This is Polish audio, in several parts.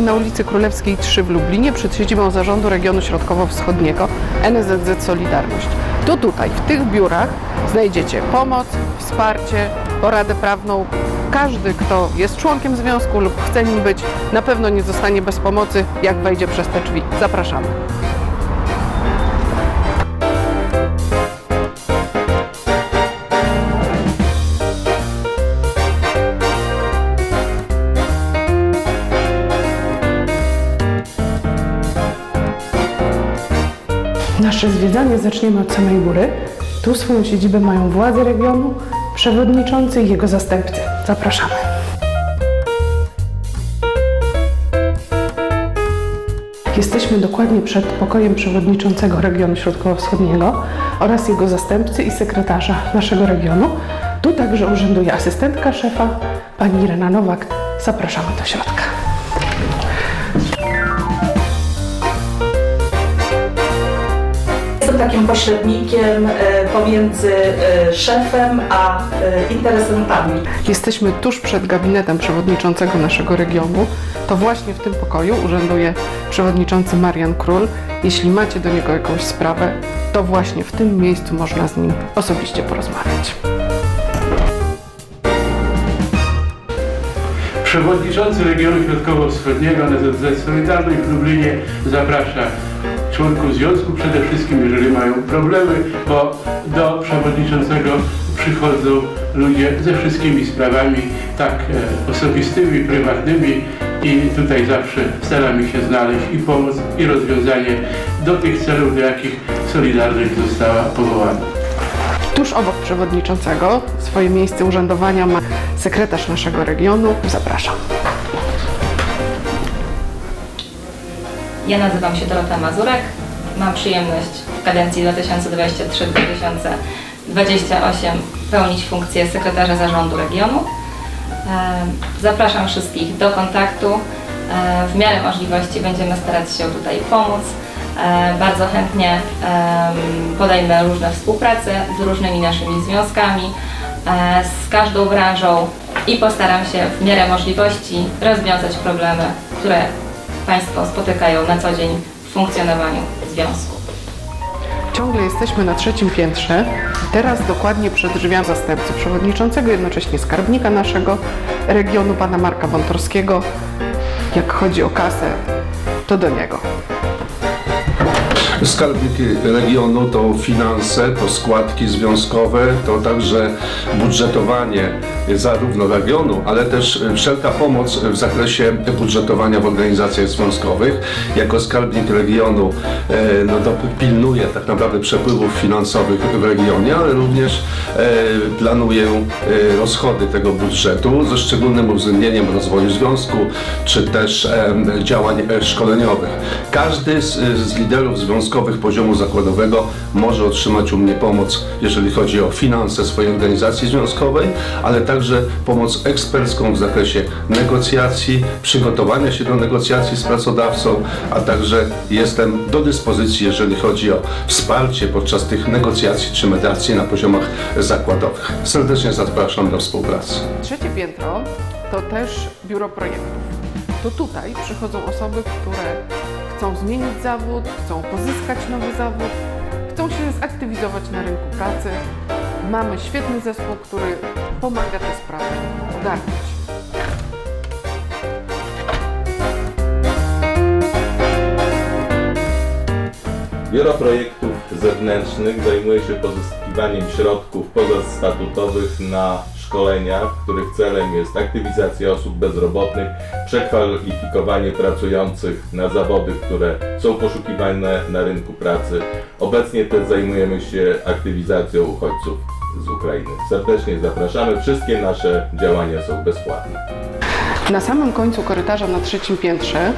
Jesteśmy na ulicy Królewskiej 3 w Lublinie przed siedzibą Zarządu Regionu Środkowo-Wschodniego NSZZ Solidarność. To tutaj, w tych biurach znajdziecie pomoc, wsparcie, poradę prawną. Każdy, kto jest członkiem związku lub chce nim być, na pewno nie zostanie bez pomocy, jak wejdzie przez te drzwi. Zapraszamy. Nasze zwiedzanie zaczniemy od samej góry. Tu swoją siedzibę mają władze regionu, przewodniczący i jego zastępcy. Zapraszamy. Jesteśmy dokładnie przed pokojem przewodniczącego regionu środkowo-wschodniego oraz jego zastępcy i sekretarza naszego regionu. Tu także urzęduje asystentka szefa, pani Irena Nowak. Zapraszamy do środka. Takim pośrednikiem e, pomiędzy e, szefem a e, interesantami. Jesteśmy tuż przed gabinetem przewodniczącego naszego regionu. To właśnie w tym pokoju urzęduje przewodniczący Marian Król. Jeśli macie do niego jakąś sprawę, to właśnie w tym miejscu można z nim osobiście porozmawiać. Przewodniczący regionu środkowo-wschodniego NZZ Solidarność w Lublinie zaprasza członków związku przede wszystkim, jeżeli mają problemy, bo do przewodniczącego przychodzą ludzie ze wszystkimi sprawami, tak e, osobistymi, prywatnymi i tutaj zawsze staramy się znaleźć i pomoc, i rozwiązanie do tych celów, do jakich Solidarność została powołana. Tuż obok przewodniczącego swoje miejsce urzędowania ma sekretarz naszego regionu. Zapraszam. Ja nazywam się Dorota Mazurek. Mam przyjemność w kadencji 2023-2028 pełnić funkcję sekretarza zarządu regionu. E, Zapraszam wszystkich do kontaktu. E, W miarę możliwości będziemy starać się tutaj pomóc. E, Bardzo chętnie podejmę różne współprace z różnymi naszymi związkami, z każdą branżą i postaram się w miarę możliwości rozwiązać problemy, które Państwo spotykają na co dzień w funkcjonowaniu związku. Ciągle jesteśmy na trzecim piętrze. Teraz dokładnie przed drzwiami zastępcy przewodniczącego, jednocześnie skarbnika naszego regionu, pana Marka Wątorskiego. Jak chodzi o kasę, to do niego. Skarbnik regionu to finanse, to składki związkowe, to także budżetowanie zarówno regionu, ale też wszelka pomoc w zakresie budżetowania w organizacjach związkowych. Jako skarbnik regionu e, no to pilnuję tak naprawdę przepływów finansowych w regionie, ale również e, planuję e, rozchody tego budżetu ze szczególnym uwzględnieniem rozwoju związku, czy też e, działań e, szkoleniowych. Każdy z, z liderów związkowych poziomu zakładowego może otrzymać u mnie pomoc, jeżeli chodzi o finanse swojej organizacji związkowej, ale także pomoc ekspercką w zakresie negocjacji, przygotowania się do negocjacji z pracodawcą, a także jestem do dyspozycji, jeżeli chodzi o wsparcie podczas tych negocjacji czy mediacji na poziomach zakładowych. Serdecznie zapraszam do współpracy. Trzecie piętro to też biuro projektów. To tutaj przychodzą osoby, które chcą zmienić zawód, chcą pozyskać nowy zawód, chcą się zaktywizować na rynku pracy. Mamy świetny zespół, który pomaga te sprawy ogarnąć. Biuro Projektów Zewnętrznych zajmuje się pozyskiwaniem środków pozastatutowych na szkolenia, których celem jest aktywizacja osób bezrobotnych, przekwalifikowanie pracujących na zawody, które są poszukiwane na rynku pracy. Obecnie też zajmujemy się aktywizacją uchodźców z Ukrainy. Serdecznie zapraszamy. Wszystkie nasze działania są bezpłatne. Na samym końcu korytarza na trzecim piętrze,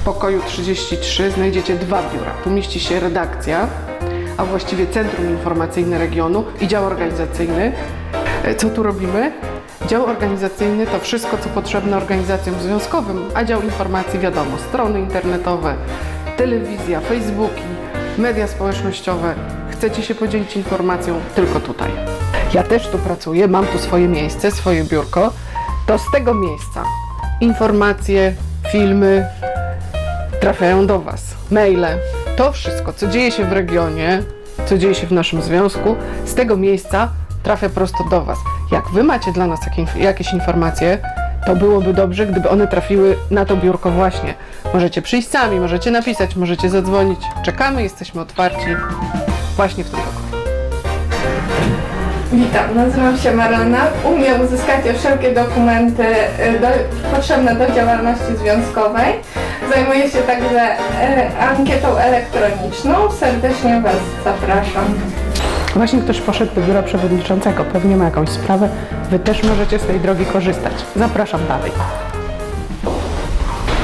w pokoju 33, znajdziecie dwa biura. Tu mieści się redakcja, a właściwie Centrum Informacyjne Regionu i dział organizacyjny. E, Co tu robimy? Dział organizacyjny to wszystko, co potrzebne organizacjom związkowym, a dział informacji wiadomo, strony internetowe, telewizja, Facebooki, media społecznościowe. Chcecie się podzielić informacją? Tylko tutaj. Ja też tu pracuję, mam tu swoje miejsce, swoje biurko. To z tego miejsca informacje, filmy trafiają do Was, maile. To wszystko, co dzieje się w regionie, co dzieje się w naszym związku, z tego miejsca trafia prosto do Was. Jak Wy macie dla nas jakie- jakieś informacje, to byłoby dobrze, gdyby one trafiły na to biurko właśnie. Możecie przyjść sami, możecie napisać, możecie zadzwonić. Czekamy, jesteśmy otwarci właśnie w tym roku. Witam, nazywam się Marlena. Umiem uzyskać wszelkie dokumenty y, do, potrzebne do działalności związkowej. Zajmuję się także e, ankietą elektroniczną. Serdecznie Was zapraszam. Właśnie ktoś poszedł do biura przewodniczącego, pewnie ma jakąś sprawę. Wy też możecie z tej drogi korzystać. Zapraszam dalej.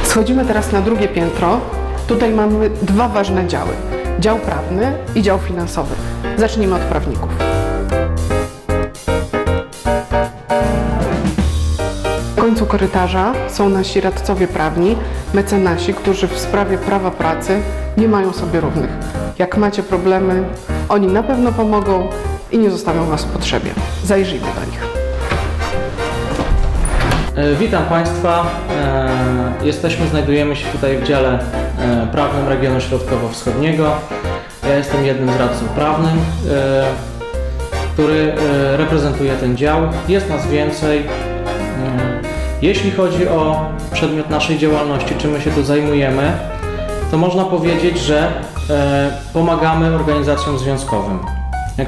Schodzimy teraz na drugie piętro. Tutaj mamy dwa ważne działy. Dział prawny i dział finansowy. Zacznijmy od prawników. Korytarza są nasi radcowie prawni, mecenasi, którzy w sprawie prawa pracy nie mają sobie równych. Jak macie problemy, oni na pewno pomogą i nie zostawią Was w potrzebie. Zajrzyjmy do nich. E, Witam Państwa. E, Jesteśmy, znajdujemy się tutaj w dziale e, prawnym regionu środkowo-wschodniego. Ja jestem jednym z radców prawnym, e, który reprezentuje ten dział. Jest nas więcej. Jeśli chodzi o przedmiot naszej działalności, czym my się tu zajmujemy, to można powiedzieć, że e, pomagamy organizacjom związkowym,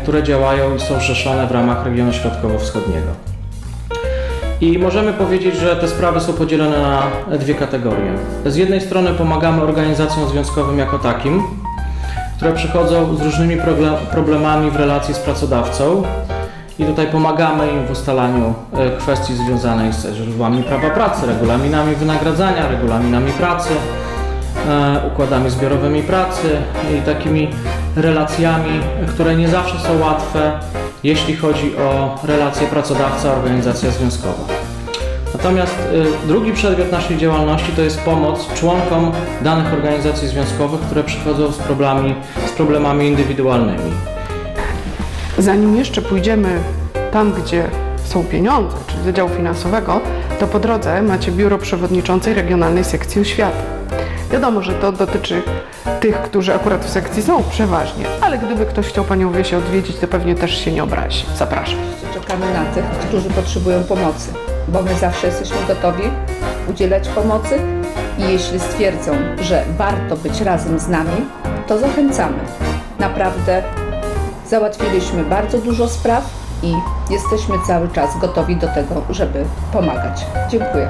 które działają i są zrzeszone w ramach regionu środkowo-wschodniego. I możemy powiedzieć, że te sprawy są podzielone na dwie kategorie. Z jednej strony pomagamy organizacjom związkowym jako takim, które przychodzą z różnymi problemami w relacji z pracodawcą i tutaj pomagamy im w ustalaniu e, kwestii związanych z źródłami prawa pracy, regulaminami wynagradzania, regulaminami pracy, e, układami zbiorowymi pracy i takimi relacjami, które nie zawsze są łatwe, jeśli chodzi o relacje pracodawca-organizacja związkowa. Natomiast y, drugi przedmiot naszej działalności to jest pomoc członkom danych organizacji związkowych, które przychodzą z problemami, z problemami indywidualnymi. Zanim jeszcze pójdziemy tam, gdzie są pieniądze, czyli do działu finansowego, to po drodze macie biuro przewodniczącej Regionalnej Sekcji Oświaty. Wiadomo, że to dotyczy tych, którzy akurat w sekcji są przeważnie, ale gdyby ktoś chciał Panią Wiesię odwiedzić, to pewnie też się nie obrazi. Zapraszam. Czekamy na tych, którzy potrzebują pomocy, bo my zawsze jesteśmy gotowi udzielać pomocy i jeśli stwierdzą, że warto być razem z nami, to zachęcamy. Naprawdę załatwiliśmy bardzo dużo spraw i jesteśmy cały czas gotowi do tego, żeby pomagać. Dziękuję.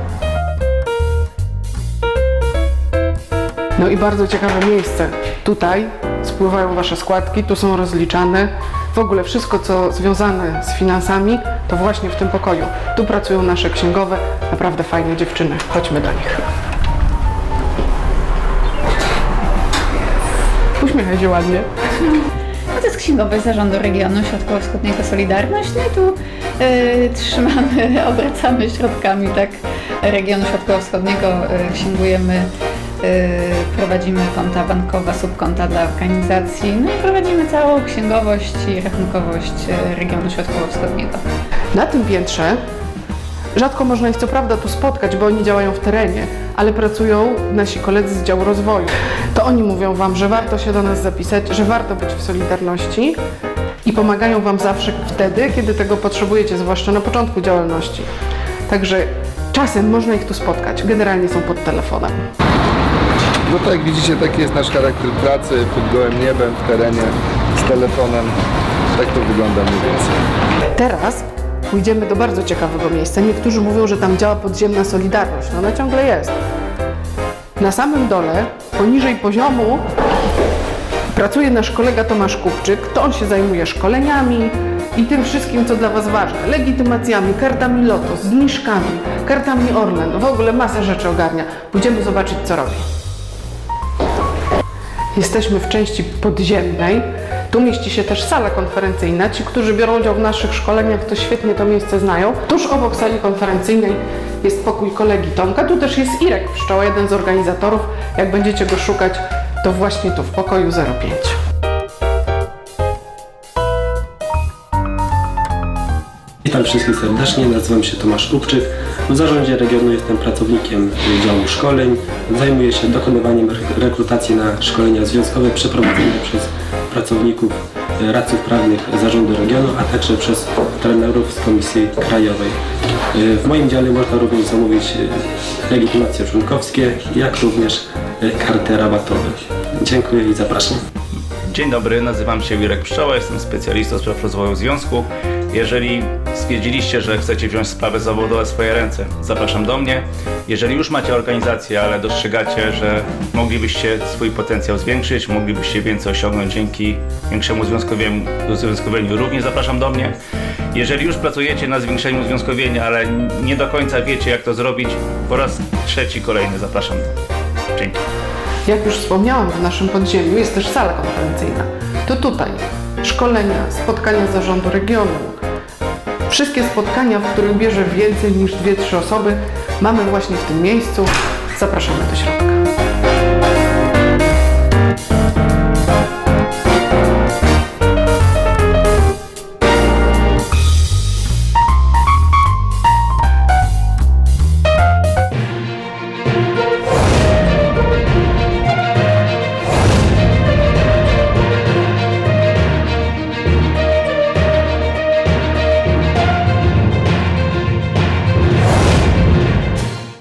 No i bardzo ciekawe miejsce. Tutaj spływają Wasze składki, tu są rozliczane. W ogóle wszystko, co związane z finansami, to właśnie w tym pokoju. Tu pracują nasze księgowe, naprawdę fajne dziewczyny. Chodźmy do nich. Uśmiechaj się ładnie. Księgowy zarządu regionu Środkowo-Wschodniego Solidarność. No i tu y, trzymamy, obracamy środkami tak regionu Środkowo-Wschodniego, y, księgujemy, y, prowadzimy konta bankowe, subkonta dla organizacji, no i prowadzimy całą księgowość i rachunkowość regionu Środkowo-Wschodniego. Na tym piętrze rzadko można ich co prawda tu spotkać, bo oni działają w terenie, ale pracują nasi koledzy z działu rozwoju. To oni mówią Wam, że warto się do nas zapisać, że warto być w Solidarności i pomagają Wam zawsze wtedy, kiedy tego potrzebujecie, zwłaszcza na początku działalności. Także czasem można ich tu spotkać, generalnie są pod telefonem. No tak jak widzicie, taki jest nasz charakter pracy pod gołym niebem, w terenie, z telefonem. Tak to wygląda mniej więcej. Teraz pójdziemy do bardzo ciekawego miejsca. Niektórzy mówią, że tam działa podziemna Solidarność. No ona ciągle jest. Na samym dole, poniżej poziomu, pracuje nasz kolega Tomasz Kupczyk. To on się zajmuje szkoleniami i tym wszystkim, co dla Was ważne. Legitymacjami, kartami Lotos, zniżkami, kartami Orlen. W ogóle masę rzeczy ogarnia. Pójdziemy zobaczyć, co robi. Jesteśmy w części podziemnej. Tu mieści się też sala konferencyjna. Ci, którzy biorą udział w naszych szkoleniach, to świetnie to miejsce znają. Tuż obok sali konferencyjnej jest pokój kolegi Tomka. Tu też jest Irek Pszczoła, jeden z organizatorów. Jak będziecie go szukać, to właśnie tu w pokoju 05. Witam wszystkich serdecznie, nazywam się Tomasz Kupczyk. W zarządzie regionu jestem pracownikiem działu szkoleń. Zajmuję się dokonywaniem re- rekrutacji na szkolenia związkowe przeprowadzone przez pracowników e, radców prawnych zarządu regionu, a także przez trenerów z Komisji Krajowej. E, W moim dziale można również zamówić e, legitymacje członkowskie, jak również karty rabatowe. Dziękuję i zapraszam. Dzień dobry, nazywam się Jurek Pszczoła, jestem specjalistą spraw rozwoju związku. Jeżeli stwierdziliście, że chcecie wziąć sprawę zawodową w swoje ręce, zapraszam do mnie. Jeżeli już macie organizację, ale dostrzegacie, że moglibyście swój potencjał zwiększyć, moglibyście więcej osiągnąć dzięki większemu związkowieniu, również zapraszam do mnie. Jeżeli już pracujecie na zwiększeniu uzwiązkowienia, ale nie do końca wiecie jak to zrobić, po raz trzeci, kolejny zapraszam. Jak już wspomniałam, w naszym podziemiu jest też sala konferencyjna. To tutaj szkolenia, spotkania zarządu regionu. Wszystkie spotkania, w których bierze więcej niż 2-3 osoby, mamy właśnie w tym miejscu. Zapraszamy do środka.